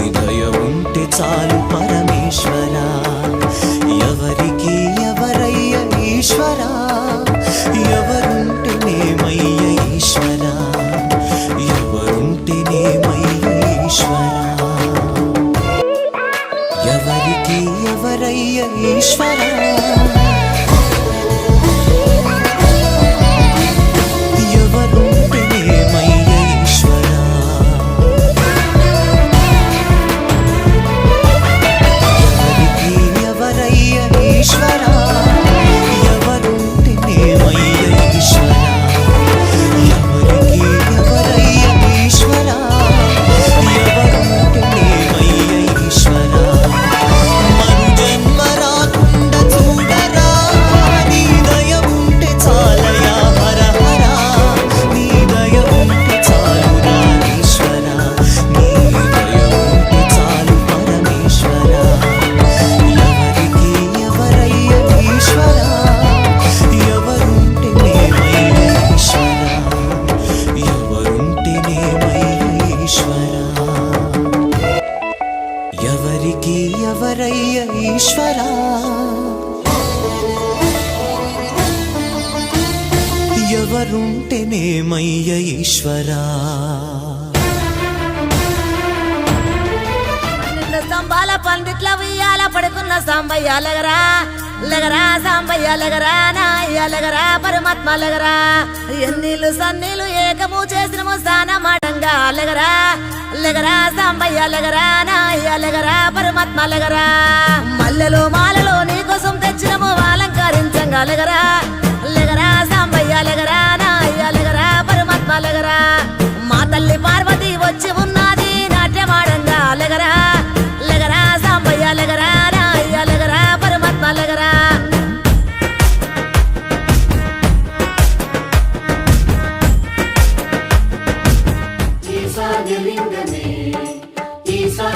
నీ దయ ఉంటే చాలు పరమేశ్వర. ఎవరికి ఎవరయ్య ఈశ్వర? ఎవరుంటే నేమయ్య ఈశ్వర? ఎవరుంటే నేమయ్య ఈశ్వర? ఎవరికి ఎవరయ్య ఈశ్వర? ఈశ్వరయ్య ఈశ్వరా ఎవరుంటేనేమయ్య ఈశ్వరా. నిన్న స్తంభాల పందిట్ల ఉయ్యాల పడుకున్న సాంబయ్య లగరా లగరా సాంబయ్య లగరా నాయ్య లగరా పరమాత్మ లగరా. ఎన్నీళ్ళు సన్నీళ్ళు ఏకము చేసిన స్నానమాటంగా లగరా. లగరా సాంబయ్య లగరా నాయ్య లగరా పరమాత్మ లగరా మల్లెలో మాలలో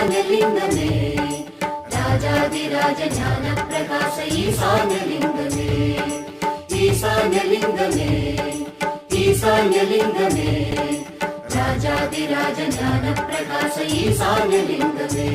ఈశాన్యలింగమే రాజాదిరాజ జ్ఞాన ప్రకాశ ఈశాన్యలింగమే ఈశాన్యలింగమే ఈశాన్యలింగమే రాజాదిరాజ జ్ఞాన ప్రకాశ ఈశాన్యలింగమే